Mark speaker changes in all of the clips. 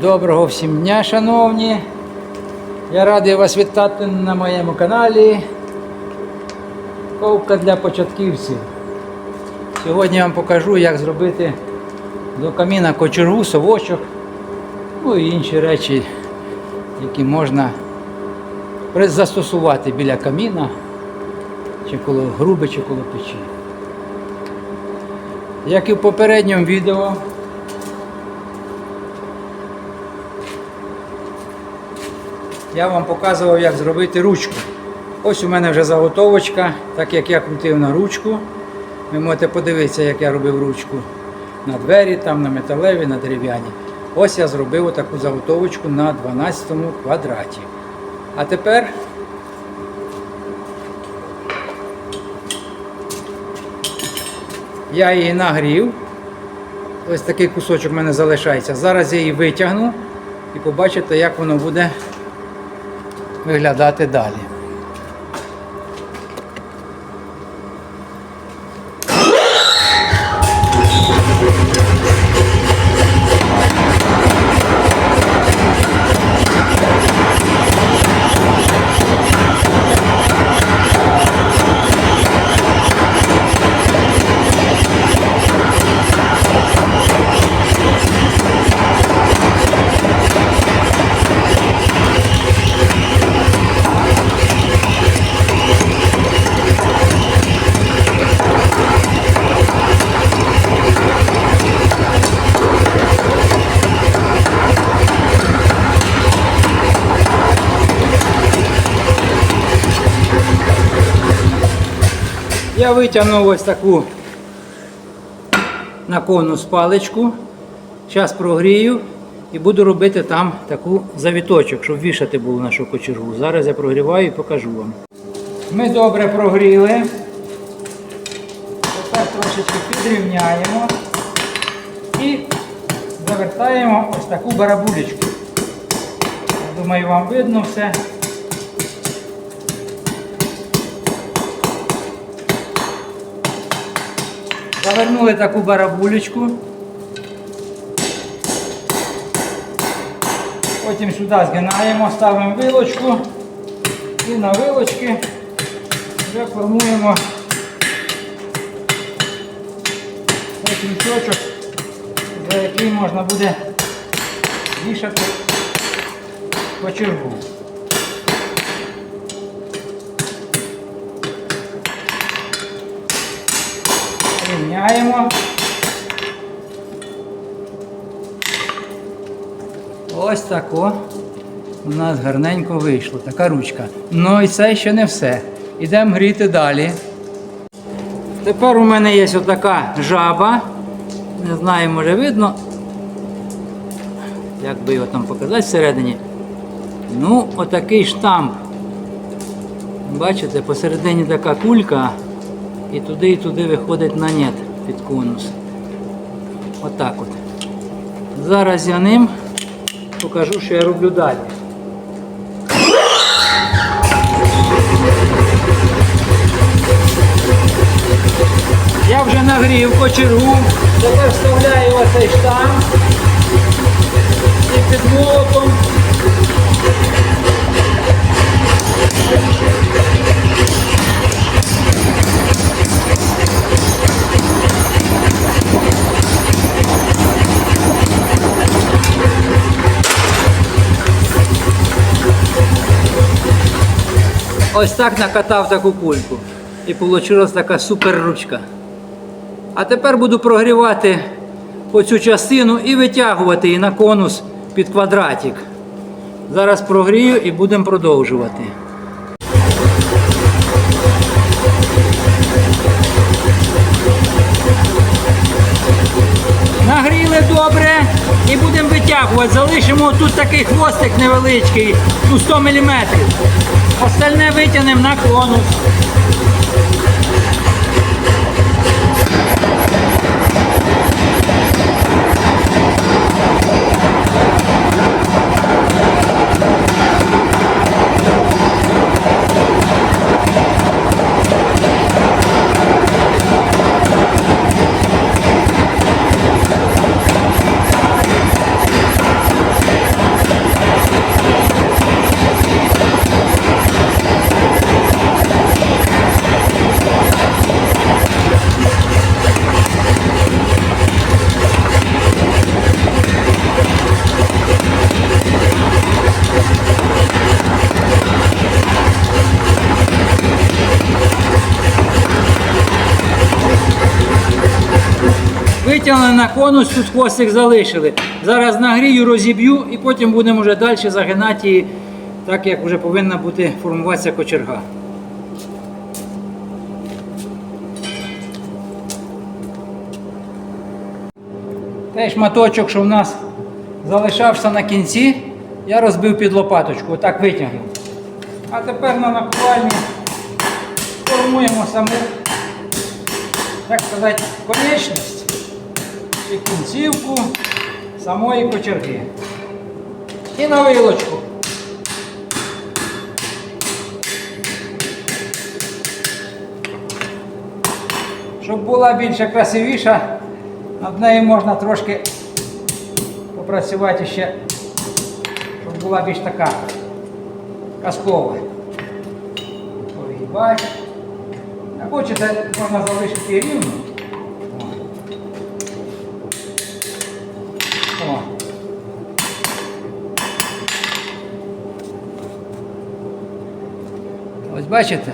Speaker 1: Доброго всім дня, шановні. Я радий вас вітати на моєму каналі. Ковка для початківців. Сьогодні я вам покажу, як зробити до каміна кочергу, совочок, ну і інші речі, які можна застосувати біля каміна, чи коло груби, чи коло печі. Як і в попередньому відео, я вам показував, як зробити ручку. Ось у мене вже заготовочка, так як я крутив на ручку. Ви можете подивитися, як я робив ручку на двері, там на металеві, на дерев'яні. Ось я зробив таку заготовочку на 12 квадраті. А тепер я її нагрів. Ось такий кусочок в мене залишається. Зараз я її витягну і побачите, як воно буде виглядати далі. Я витягнув ось таку на конус паличку. Зараз прогрію і буду робити там таку завіточок, щоб вішати було нашу кочергу. Зараз я прогріваю і покажу вам. Ми добре прогріли. Тепер трошечки підрівняємо і завертаємо ось таку барабулечку. Думаю, вам видно все. Завернули таку барабулечку. Потім сюди згинаємо, ставимо вилочку і на вилочки вже формуємо цей крючочок, за який можна буде вішати кочергу. Рівняємо. Ось тако у нас гарненько вийшло, така ручка. Ну і це ще не все. Ідемо гріти далі. Тепер у мене є отака жаба. Не знаю, може видно. Як би його там показати всередині. Ну, отакий штамп. Бачите, посередині така кулька. І туди і туди виходить на нет під конус. Отак от. Зараз я ним покажу, що я роблю далі. Я вже нагрів кочергу, тепер вставляю оцей штамп і під молотом Ось так накатав таку кульку. І вийшла така супер ручка. А тепер буду прогрівати оцю частину і витягувати її на конус під квадратик. Зараз прогрію і будемо продовжувати. Нагріли добре і будемо витягувати. Залишимо тут такий хвостик невеличкий, ну 100 мм. Остальне витягнемо на конус. Витягнули на конус, тут хвостик залишили. Зараз нагрію, розіб'ю і потім будемо вже далі загинати її, так як вже повинна бути формуватися кочерга. Той шматочок, що в нас залишався на кінці, я розбив під лопаточку, отак витягнув. А тепер на накувальні формуємо саму, так сказати, конечність чи кінцівку самої кочерги. І на вилочку. Щоб була більше красивіша, над нею можна трошки попрацювати ще, щоб була більш така казкова. Погибай. А хочете, можна залишити рівно. Бачите,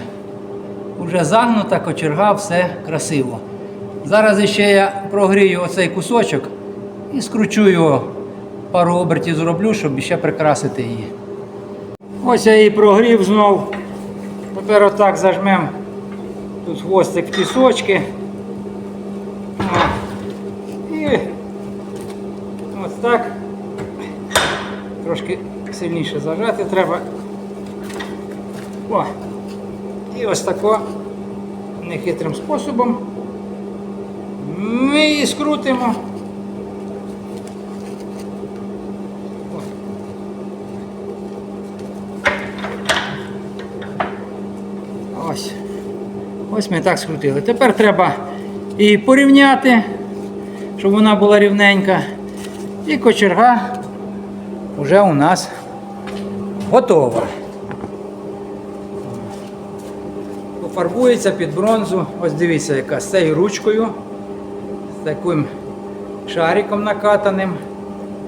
Speaker 1: вже загнута кочерга, все красиво. Зараз ще я прогрію оцей кусочок і скручу його, пару обертів зроблю, щоб ще прикрасити її. Ось я її прогрів знов. Тепер отак зажмемо тут хвостик в тісочки. І ось так. Трошки сильніше зажати треба. О. І ось тако нехитрим способом ми її скрутимо. Ось. Ось ми так скрутили. Тепер треба її порівняти, щоб вона була рівненька. І кочерга вже у нас готова. Пофарбується під бронзу. Ось дивіться, яка з цією ручкою, з таким шариком накатаним.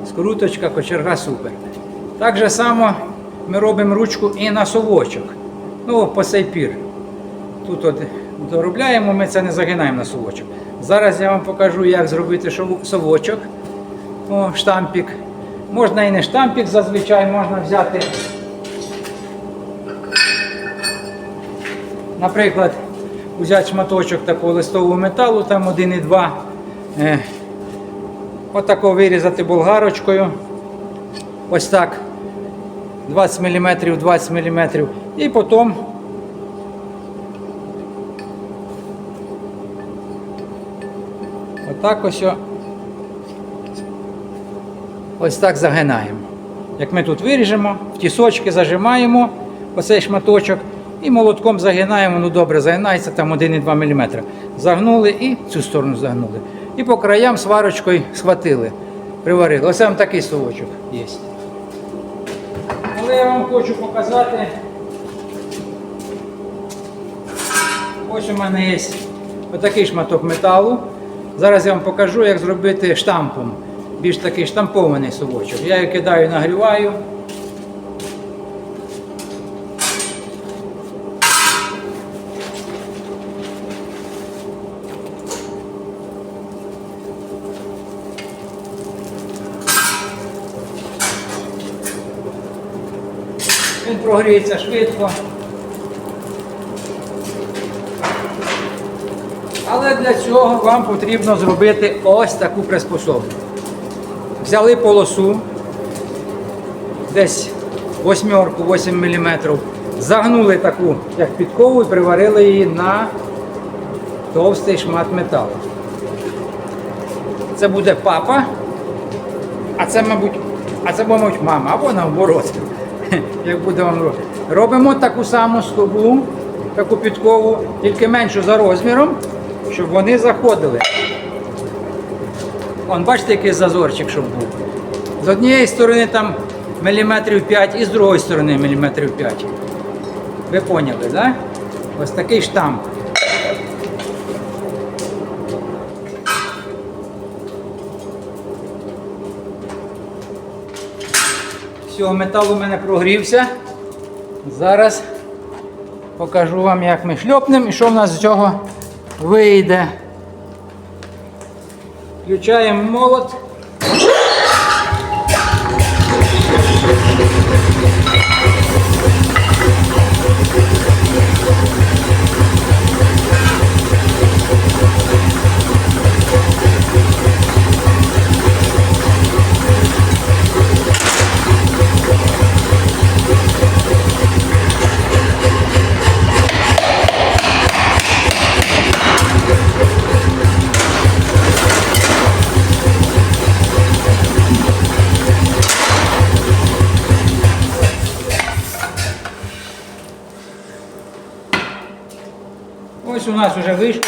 Speaker 1: Скруточка, кочерга супер. Так же само ми робимо ручку і на совочок. Ну, по сей пір. Тут от доробляємо, ми це не загинаємо на совочок. Зараз я вам покажу, як зробити совочок. О, штампік. Можна і не штампік зазвичай, можна взяти. Наприклад, взяти шматочок такого листового металу, там 1,2. Е, отако вирізати болгарочкою. Ось так. 20 мм, 20 мм. І потім отак ось. Ось так загинаємо. Як ми тут виріжемо, в тісочки зажимаємо оцей шматочок і молотком загинаємо, ну добре, загинається там 1,2 мм. Загнули і цю сторону загнули. І по краям сварочкою схватили, приварили. Ось вам такий совочок є. Але я вам хочу показати. Ось у мене є отакий шматок металу. Зараз я вам покажу, як зробити штампом. Більш такий штампований совочок. Я його кидаю, нагріваю. Він прогріється швидко. Але для цього вам потрібно зробити ось таку приспособу. Взяли полосу, десь восьмерку, 8 мм, загнули таку, як підкову, і приварили її на товстий шмат металу. Це буде папа, а це, мабуть, а це, мабуть, мама, або наоборот. Як буде вам робити. Робимо таку саму скобу, таку підкову, тільки меншу за розміром, щоб вони заходили. Вон, бачите, який зазорчик, щоб був. З однієї сторони там міліметрів 5 і з другої сторони міліметрів 5. Ви поняли, так? Да? Ось такий штамп. Все, метал у мене прогрівся. Зараз покажу вам, як ми шльопнемо і що в нас з цього вийде. Включаємо молот. Ось у нас вже вийшло.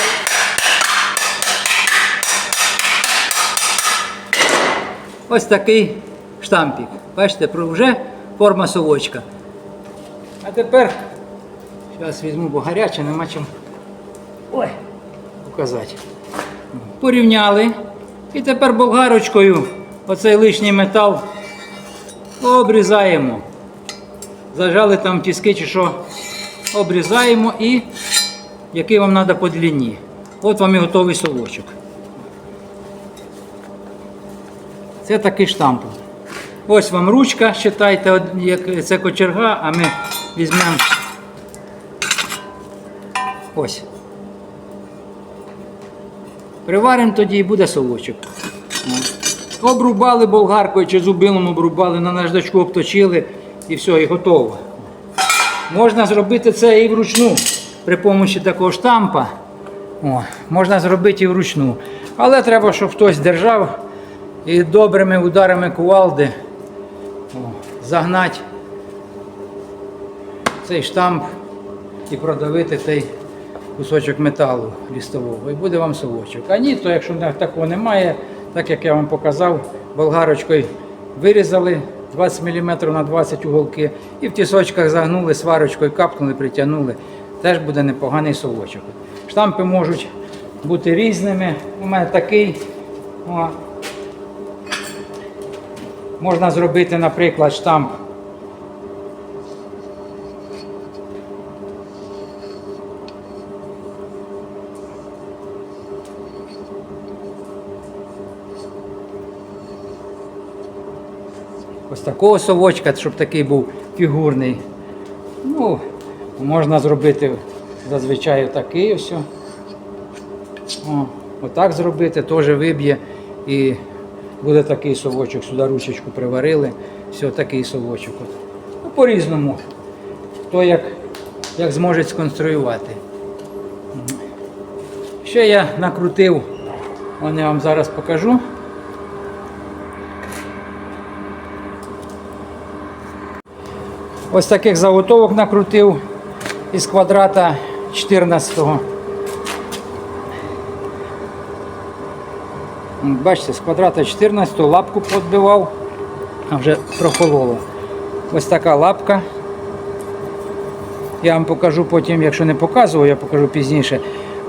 Speaker 1: Ось такий штампик. Бачите, вже форма совочка. А тепер, зараз візьму, бо гаряче, нема чим ой, показати. Порівняли. І тепер болгарочкою оцей лишній метал обрізаємо. Зажали там тіски чи що, обрізаємо і який вам треба по длині. От вам і готовий совочок. Це такий штамп. Ось вам ручка, считайте, як це кочерга, а ми візьмемо ось. Приваримо тоді і буде совочок. Обрубали болгаркою чи зубилом обрубали, на наждачку обточили і все, і готово. Можна зробити це і вручну при допомогі такого штампа. О, можна зробити і вручну. Але треба, щоб хтось держав і добрими ударами кувалди о, загнати цей штамп і продавити цей кусочок металу лістового. І буде вам совочок. А ні, то якщо такого немає, так як я вам показав, болгарочкою вирізали 20 мм на 20 уголки і в тісочках загнули, сварочкою капнули, притягнули. Теж буде непоганий совочок. Штампи можуть бути різними. У мене такий. О. Можна зробити, наприклад, штамп. Ось такого совочка, щоб такий був фігурний. Ну, можна зробити зазвичай такий ось. О, отак зробити, теж виб'є і буде такий совочок. Сюди ручечку приварили. Все, такий совочок. Ну, по-різному. Хто як, як зможе сконструювати. Ще я накрутив, вон я вам зараз покажу. Ось таких заготовок накрутив із квадрата 14-го. Бачите, з квадрата 14 лапку підбивав, а вже прохололо. Ось така лапка. Я вам покажу потім, якщо не показував, я покажу пізніше.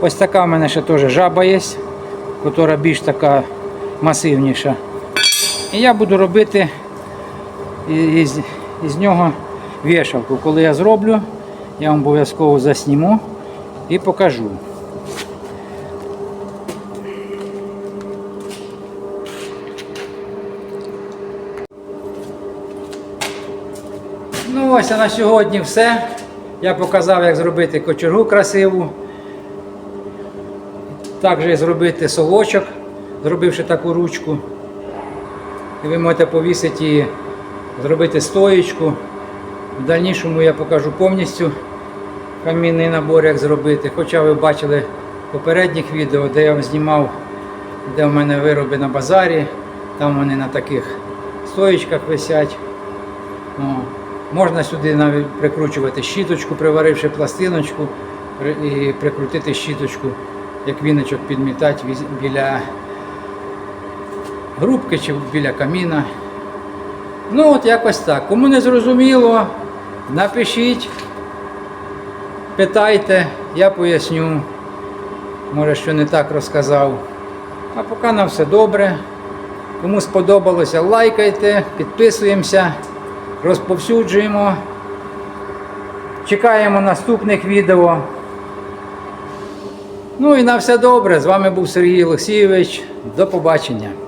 Speaker 1: Ось така в мене ще теж жаба є, яка більш така масивніша. І я буду робити із, із нього вішалку. Коли я зроблю, я вам обов'язково засніму і покажу. Ну ось а на сьогодні все. Я показав, як зробити кочергу красиву. Також зробити совочок, зробивши таку ручку. І ви можете повісити її, зробити стоєчку. В дальнішому я покажу повністю камінний набор, як зробити. Хоча ви бачили попередніх відео, де я вам знімав, де в мене вироби на базарі. Там вони на таких стоєчках висять. О, можна сюди навіть прикручувати щіточку, приваривши пластиночку і прикрутити щіточку, як віночок підмітати біля грубки чи біля каміна. Ну от якось так. Кому не зрозуміло, напишіть, питайте, я поясню. Може, що не так розказав. А поки на все добре. Кому сподобалося, лайкайте, підписуємося, розповсюджуємо. Чекаємо наступних відео. Ну і на все добре. З вами був Сергій Олексійович. До побачення!